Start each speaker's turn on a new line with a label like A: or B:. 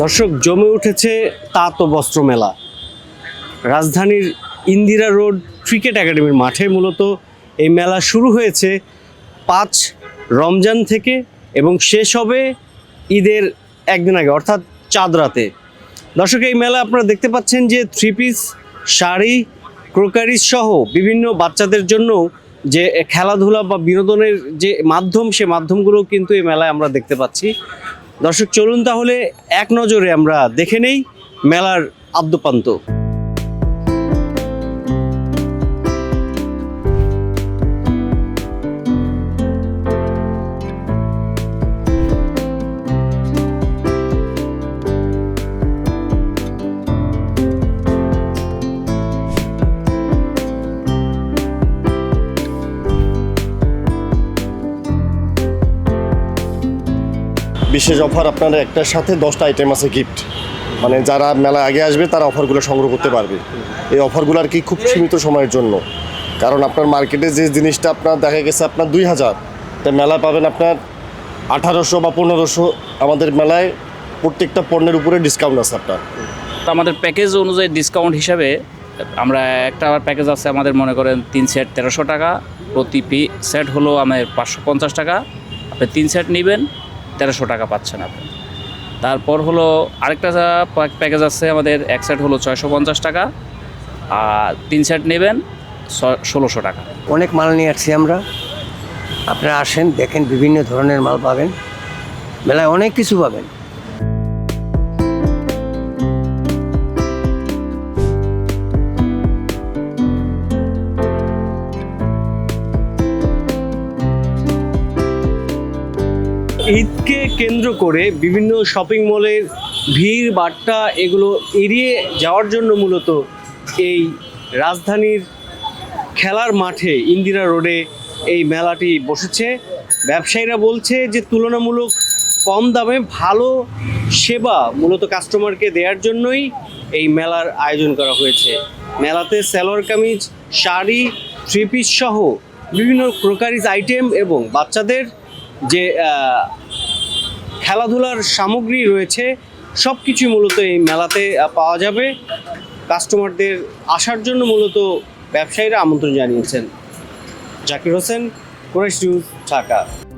A: দর্শক, জমে উঠেছে তাঁত ও বস্ত্র মেলা। রাজধানীর ইন্দিরা রোড ক্রিকেট একাডেমির মাঠে মূলত এই মেলা শুরু হয়েছে পাঁচ রমজান থেকে এবং শেষ হবে ঈদের একদিন আগে, অর্থাৎ চাঁদ রাতে। দর্শক, এই মেলা আপনারা দেখতে পাচ্ছেন যে থ্রি পিস শাড়ি ক্রোকারিজ সহ বিভিন্ন বাচ্চাদের জন্য যে খেলাধুলা বা বিনোদনের যে মাধ্যম, সে মাধ্যমগুলো কিন্তু এই মেলায় আমরা দেখতে পাচ্ছি। দর্শক চলুন তাহলে এক নজরে আমরা দেখে নেই মেলার আদ্যপান্ত।
B: বিশেষ অফার আপনার একটার সাথে দশটা আইটেম আছে গিফট মানে যারা মেলা আগে আসবে, তারা অফারগুলো সংগ্রহ করতে পারবে। এই অফারগুলো আর কি খুব সীমিত সময়ের জন্য। কারণ আপনার মার্কেটে যে জিনিসটা আপনার দেখা গেছে, আপনার দুই হাজার। তা মেলায় পাবেন আপনার আঠারোশো বা পনেরোশো। আমাদের মেলায় প্রত্যেকটা পণ্যের উপরে ডিসকাউন্ট আছে আপনার।
C: তো আমাদের প্যাকেজ অনুযায়ী ডিসকাউন্ট হিসাবে আমরা একটা প্যাকেজ আছে আমাদের মনে করেন তিন সেট তেরোশো টাকা। প্রতি পি সেট হলো আমাদের পাঁচশো পঞ্চাশ টাকা। আপনি তিন সেট নেবেন তেরোশো টাকা পাচ্ছেন আপনি। তারপর হলো আরেকটা প্যাকেজ আছে, আমাদের এক সেট হলো ছয়শো পঞ্চাশ টাকা, আর তিন সেট নেবেন ষোলোশো টাকা।
D: অনেক মাল নিয়ে আসছি আমরা। আপনারা আসেন, দেখেন, বিভিন্ন ধরনের মাল পাবেন। মেলায় অনেক কিছু পাবেন।
A: ঈদকে কেন্দ্র করে বিভিন্ন শপিং মলের ভিড়, বাট্টা এগুলো এড়িয়ে যাওয়ার জন্য মূলত এই রাজধানীর খেলার মাঠে ইন্দিরা রোডে এই মেলাটি বসেছে। ব্যবসায়ীরা বলছে যে, তুলনামূলক কম দামে ভালো সেবা মূলত কাস্টমারকে দেওয়ার জন্যই এই মেলার আয়োজন করা হয়েছে। মেলাতে সালোয়ার কামিজ, শাড়ি থ্রি পিস সহ বিভিন্ন ক্রোকারিজ আইটেম এবং বাচ্চাদের যে খেলাধুলার সামগ্রী রয়েছে সব কিছু মূলত এই মেলাতে পাওয়া যাবে। কাস্টমারদের আসার জন্য মূলত ব্যবসায়ীরা আমন্ত্রণ জানিয়েছেন। জাকির হোসেন কোরেশ ঢাকা।